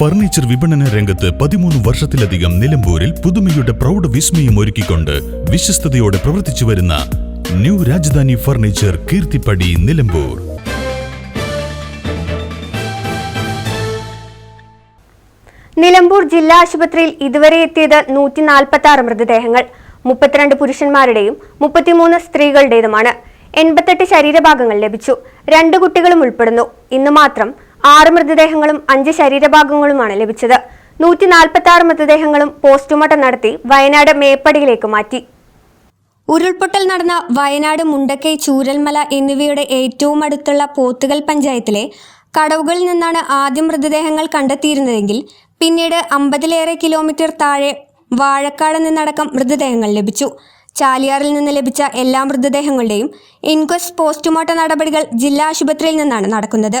Furniture വിപണന രംഗത്ത് പതിമൂന്ന് വർഷത്തിലധികം നിലമ്പൂരിൽ പുതുമയുടെ പ്രൗഢ വിസ്മയം ഒരുക്കിക്കൊണ്ട് വിശ്വസ്തയോടെ പ്രവർത്തിച്ചു വരുന്ന ന്യൂ രാജധാനി ഫർണിച്ചർ കീർത്തിപ്പടി നിലമ്പൂർ. നിലമ്പൂർ ജില്ലാ ആശുപത്രിയിൽ ഇതുവരെ എത്തിയത് നൂറ്റി നാൽപ്പത്തി ആറ് മൃതദേഹങ്ങൾ. മുപ്പത്തിരണ്ട് പുരുഷന്മാരുടെയും മുപ്പത്തിമൂന്ന് സ്ത്രീകളുടേതുമാണ്. എൺപത്തെട്ട് ശരീരഭാഗങ്ങൾ ലഭിച്ചു. രണ്ട് കുട്ടികളും ഉൾപ്പെടുന്നു. ഇന്ന് മാത്രം ആറ് മൃതദേഹങ്ങളും അഞ്ച് ശരീരഭാഗങ്ങളുമാണ് ലഭിച്ചത്. നൂറ്റി നാൽപ്പത്തി ആറ് മൃതദേഹങ്ങളും പോസ്റ്റ്മോർട്ടം നടത്തി വയനാട് മേപ്പടിയിലേക്ക് മാറ്റി. ഉരുൾപൊട്ടൽ നടന്ന വയനാട് മുണ്ടക്കൈ ചൂരൽമല എന്നിവയുടെ ഏറ്റവും അടുത്തുള്ള പോത്തുകൽ പഞ്ചായത്തിലെ കടവുകളിൽ നിന്നാണ് ആദ്യം മൃതദേഹങ്ങൾ കണ്ടെത്തിയിരുന്നതെങ്കിൽ പിന്നീട് അമ്പതിലേറെ കിലോമീറ്റർ താഴെ വാഴക്കാട് നിന്നടക്കം മൃതദേഹങ്ങൾ ലഭിച്ചു. ചാലിയാറിൽ നിന്ന് ലഭിച്ച എല്ലാ മൃതദേഹങ്ങളുടെയും ഇൻക്വസ്റ്റ് പോസ്റ്റ്മോർട്ടം നടപടികൾ ജില്ലാ ആശുപത്രിയിൽ നിന്നാണ് നടക്കുന്നത്.